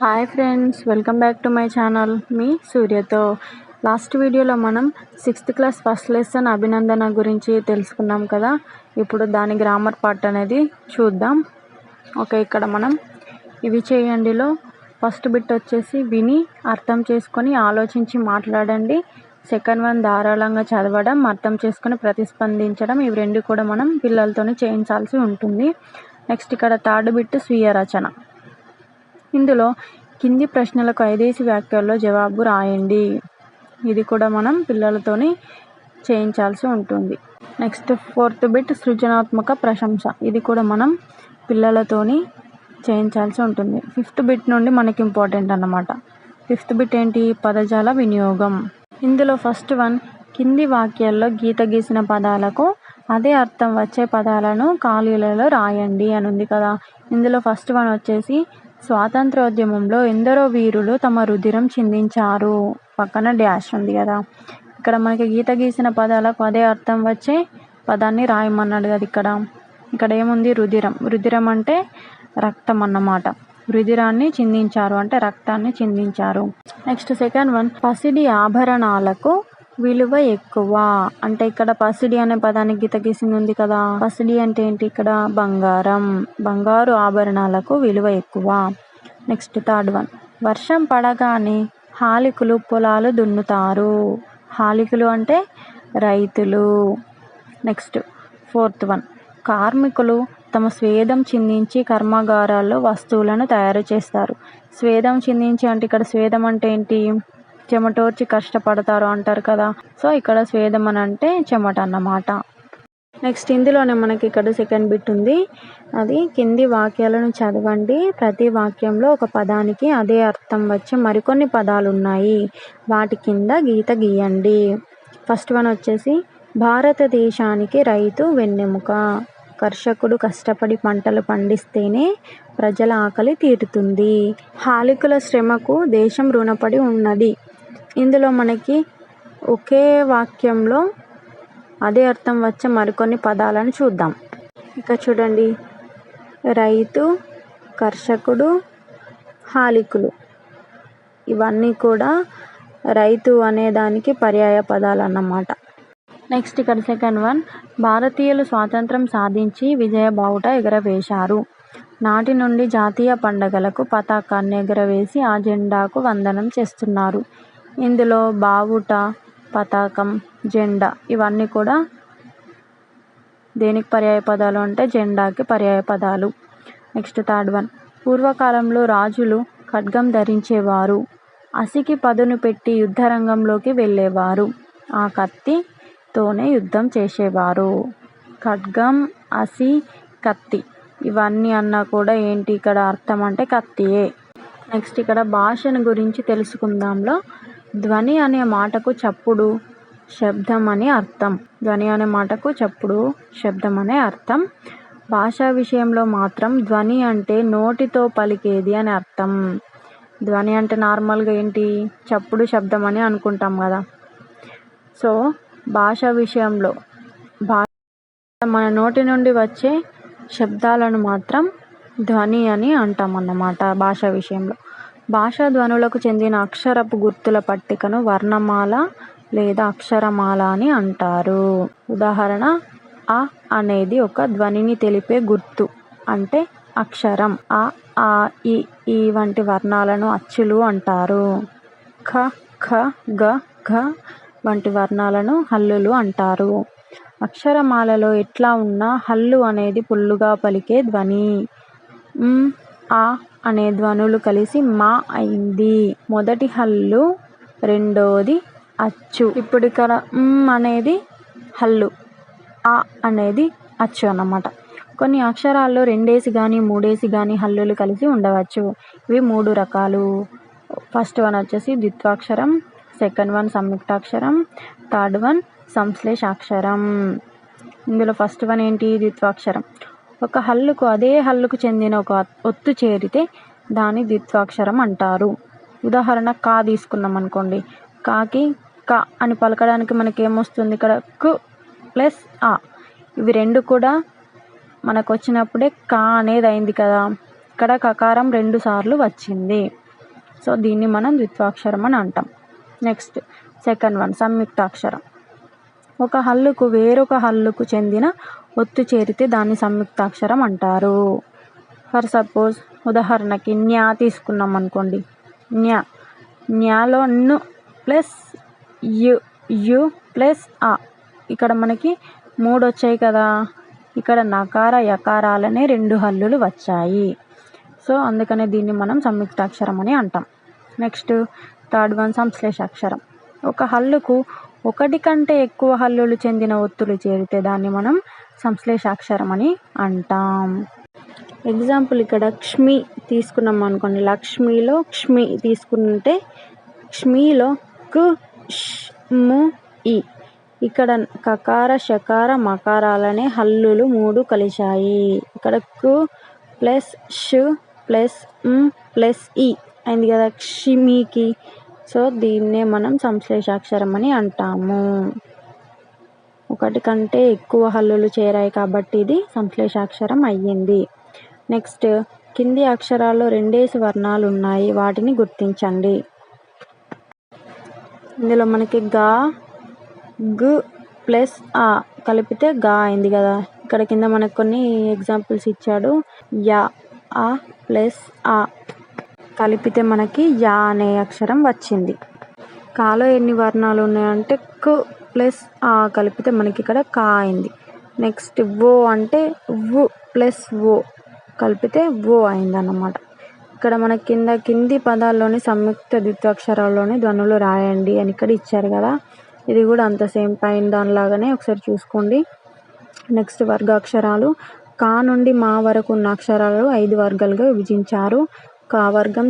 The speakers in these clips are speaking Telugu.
Hi friends welcome back to my channel మీ సూర్యతో లాస్ట్ వీడియోలో మనం సిక్స్త్ క్లాస్ ఫస్ట్ లెసన్ అభినందన గురించి తెలుసుకున్నాం కదా. ఇప్పుడు దాని గ్రామర్ పార్ట్ అనేది చూద్దాం. ఓకే ఇక్కడ మనం ఇవి చేయండిలో. ఫస్ట్ బిట్ వచ్చేసి విని అర్థం చేసుకొని ఆలోచించి మాట్లాడండి. సెకండ్ వన్ ధారాళంగా చదవడం అర్థం చేసుకొని ప్రతిస్పందించడం ఇవి రెండు కూడా మనం పిల్లలతోనే చేయించాల్సి ఉంటుంది. నెక్స్ట్ ఇక్కడ థర్డ్ బిట్ స్వీయ రచన. ఇందులో కింది ప్రశ్నలకు ఐదేసి వాక్యాల్లో జవాబు రాయండి. ఇది కూడా మనం పిల్లలతోని చేయించాల్సి ఉంటుంది. నెక్స్ట్ ఫోర్త్ బిట్ సృజనాత్మక ప్రశంస. ఇది కూడా మనం పిల్లలతోని చేయించాల్సి ఉంటుంది. ఫిఫ్త్ బిట్ నుండి మనకి ఇంపార్టెంట్ అన్నమాట. ఫిఫ్త్ బిట్ ఏంటి? పదజాల వినియోగం. ఇందులో ఫస్ట్ వన్ కింది వాక్యాల్లో గీత గీసిన పదాలకు అదే అర్థం వచ్చే పదాలను ఖాళీలలో రాయండి అని ఉంది కదా. ఇందులో ఫస్ట్ వన్ వచ్చేసి స్వాతంత్రోద్యమంలో ఎందరో వీరులు తమ రుధిరం చిందించారు. పక్కన డ్యాష్ ఉంది కదా. ఇక్కడ మనకి గీత గీసిన పదాలకు అదే అర్థం వచ్చే పదాన్ని రాయమన్నాడు కదా ఇక్కడ. ఇక్కడ ఏముంది? రుధిరం. రుధిరం అంటే రక్తం అన్నమాట. రుధిరాన్ని చిందించారు అంటే రక్తాన్ని చిందించారు. Next second one. పసిడి ఆభరణాలకు విలువ ఎక్కువ. అంటే ఇక్కడ పసిడి అనే పదానికి గీత గీసింది ఉంది కదా. పసిడి అంటే ఏంటి? ఇక్కడ బంగారం. బంగారు ఆభరణాలకు విలువ ఎక్కువ. నెక్స్ట్ థర్డ్ వన్ వర్షం పడగానే హాలికులు పొలాలు దున్నుతారు. హాలికులు అంటే రైతులు. నెక్స్ట్ ఫోర్త్ వన్ కార్మికులు తమ స్వేదం చిందించి కర్మాగారాల్లో వస్తువులను తయారు చేస్తారు. స్వేదం చిందించి అంటే ఇక్కడ స్వేదం అంటే ఏంటి? చెమటోర్చి కష్టపడతారు అంటారు కదా. సో ఇక్కడ స్వేదం అని అంటే చెమట అన్నమాట. నెక్స్ట్ ఇందులోనే మనకి ఇక్కడ సెకండ్ బిట్ ఉంది. అది కింది వాక్యాలను చదవండి. ప్రతి వాక్యంలో ఒక పదానికి అదే అర్థం వచ్చే మరికొన్ని పదాలు ఉన్నాయి వాటి కింద గీత గీయండి. ఫస్ట్ వన్ వచ్చేసి భారతదేశానికి రైతు వెన్నెముక. కర్షకుడు కష్టపడి పంటలు పండిస్తేనే ప్రజల ఆకలి తీరుతుంది. హాలికుల శ్రమకు దేశం రుణపడి ఉన్నది. ఇందులో మనకి ఒకే వాక్యంలో అదే అర్థం వచ్చే మరికొన్ని పదాలను చూద్దాం. ఇక చూడండి. రైతు కర్షకుడు హాలికులు. ఇవన్నీ కూడా రైతు అనే దానికి పర్యాయ పదాలు అన్నమాట నెక్స్ట్ ఇక్కడ సెకండ్ వన్. భారతీయులు స్వాతంత్రం సాధించి విజయ బావుట ఎగరవేశారు. నాటి నుండి జాతీయ పండగలకు పతాకాన్ని ఎగరవేసి ఆ జెండాకు వందనం చేస్తున్నారు. ఇందులో బావుట పతాకం జెండా ఇవన్నీ కూడా దేనికి పర్యాయ పదాలు అంటే జెండాకి పర్యాయ పదాలు. Next third one. పూర్వకాలంలో రాజులు ఖడ్గం ధరించేవారు. అసికి పదును పెట్టి యుద్ధరంగంలోకి వెళ్ళేవారు. ఆ కత్తితోనే యుద్ధం చేసేవారు. ఖడ్గం అసి కత్తి ఇవన్నీ అన్నా కూడా ఏంటి ఇక్కడ అర్థం అంటే కత్తియే. నెక్స్ట్ ఇక్కడ భాషను గురించి తెలుసుకుందాంలో. ధ్వని అనే మాటకు చప్పుడు శబ్దం అని అర్థం. ధ్వని అనే మాటకు చప్పుడు శబ్దం అనే అర్థం. భాషా విషయంలో మాత్రం ధ్వని అంటే నోటితో పలికేది అని అర్థం. ధ్వని అంటే నార్మల్గా ఏంటి? చప్పుడు శబ్దం అని అనుకుంటాం కదా. సో భాష విషయంలో భాష మన నోటి నుండి వచ్చే శబ్దాలను మాత్రం ధ్వని అని అంటాం అన్నమాట భాష విషయంలో. భాషా ధ్వనులకు చెందిన అక్షరపు గుర్తుల పట్టికను వర్ణమాల లేదా అక్షరమాల అని అంటారు. ఉదాహరణ అ అనేది ఒక ధ్వనిని తెలిపే గుర్తు అంటే అక్షరం. అ ఆ ఇ ఈ వంటి వర్ణాలను అచ్చులు అంటారు. ఖ ఖ గ ఘ వంటి వర్ణాలను హల్లులు అంటారు. అక్షరమాలలో ఎట్లా ఉన్నా హల్లు అనేది పుల్లుగా పలికే ధ్వని. ఆ అనే ధ్వనులు కలిసి మా అయింది. మొదటి హల్లు రెండోది అచ్చు. ఇప్పుడు ఇక్కడ మ్ అనేది హల్లు ఆ అనేది అచ్చు అన్నమాట. కొన్ని అక్షరాల్లో రెండేసి కానీ మూడేసి కానీ హల్లులు కలిసి ఉండవచ్చు. ఇవి మూడు రకాలు. ఫస్ట్ వన్ వచ్చేసి ద్విత్వాక్షరం సెకండ్ వన్ సంయుక్తాక్షరం థర్డ్ వన్ సంశ్లేషాక్షరం. ఇందులో ఫస్ట్ వన్ ఏంటి? ద్విత్వాక్షరం. ఒక హల్లుకు అదే హల్లుకు చెందిన ఒక ఒత్తు చేరితే దాని ద్విత్వాక్షరం అంటారు. ఉదాహరణ కా తీసుకున్నాం అనుకోండి. కాకి క అని పలకడానికి మనకి ఏమొస్తుంది ఇక్కడ? కు ప్లస్ ఆ. ఇవి రెండు కూడా మనకు వచ్చినప్పుడే కా అనేది అయింది కదా. ఇక్కడ కకారం రెండు సార్లు వచ్చింది. సో దీన్ని మనం ద్విత్వాక్షరం అని అంటాం. నెక్స్ట్ సెకండ్ వన్ సంయుక్తాక్షరం. ఒక హల్లుకు వేరొక హల్లుకు చెందిన ఒత్తు చేరితే దాన్ని సంయుక్తాక్షరం అంటారు. ఫర్ సపోజ్ ఉదాహరణకి న్యా తీసుకున్నాం అనుకోండి. న్యా న్యాలో ను ప్లస్ యు యు ప్లస్ ఆ. ఇక్కడ మనకి మూడు వచ్చాయి కదా. ఇక్కడ నకార యకారాలనే రెండు హల్లులు వచ్చాయి. సో అందుకనే దీన్ని మనం సంయుక్తాక్షరం అని అంటాం. నెక్స్ట్ థర్డ్ వన్ సంశ్లేషాక్షరం. ఒక హల్లుకు ఒకటి కంటే ఎక్కువ హల్లులు చెందిన ఒత్తులు చేరితే దాన్ని మనం సంశ్లేషాక్షరం అని అంటాం. ఎగ్జాంపుల్ ఇక్కడ క్ష్మి తీసుకున్నాం అనుకోండి. లక్ష్మిలో క్ష్మి తీసుకుంటే క్ష్మిలో కు ము ఇ ఇక్కడ కకార షకార మకారాలనే హల్లులు మూడు కలిశాయి. ఇక్కడ కు ప్లస్ షు ప్లస్ ప్లస్ ఈ. అయింది కదా క్ష్మికి. సో దీన్నే మనం సంశ్లేషాక్షరం అని అంటాము. ఒకటి కంటే ఎక్కువ హల్లులు చేరాయి కాబట్టి ఇది సంశ్లేషాక్షరం అయ్యింది. నెక్స్ట్ కింది అక్షరాల్లో రెండేసి వర్ణాలు ఉన్నాయి వాటిని గుర్తించండి. ఇందులో మనకి గా గు ప్లస్ ఆ కలిపితే గా అయింది కదా. ఇక్కడ కింద మనకు కొన్ని ఎగ్జాంపుల్స్ ఇచ్చాడు. యా ఆ ప్లస్ ఆ. కలిపితే మనకి యా అనే అక్షరం వచ్చింది. కాలో ఎన్ని వర్ణాలు ఉన్నాయంటే కు ప్లస్ ఆ కలిపితే మనకి ఇక్కడ కా అయింది. నెక్స్ట్ ఓ అంటే వు ప్లస్ ఓ కలిపితే ఓ అయింది అన్నమాట ఇక్కడ మన కింద కింది పదాల్లోని సంయుక్త ద్విత్వాక్షరాల్లోని ధ్వనులు రాయండి అని ఇక్కడ ఇచ్చారు కదా. ఇది కూడా అంత సేమ్ పైన దానిలాగానే ఒకసారి చూసుకోండి. నెక్స్ట్ వర్గాక్షరాలు. కా నుండి మా వరకు ఉన్న అక్షరాలు ఐదు వర్గాలుగా విభజించారు. కా వర్గం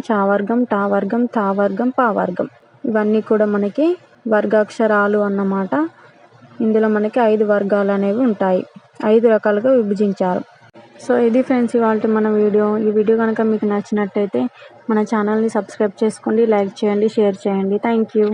టావర్గం తావర్గం పావర్గం. ఇవన్నీ కూడా మనకి వర్గాక్షరాలు అన్నమాట. ఇందులో మనకి ఐదు వర్గాలు అనేవి ఉంటాయి. ఐదు రకాలుగా విభజించారు. సో ఇది ఫ్రెండ్స్ ఇవాళ మన వీడియో. ఈ వీడియో కనుక మీకు నచ్చినట్టయితే మన ఛానల్ని సబ్స్క్రైబ్ చేసుకోండి లైక్ చేయండి షేర్ చేయండి. Thank you.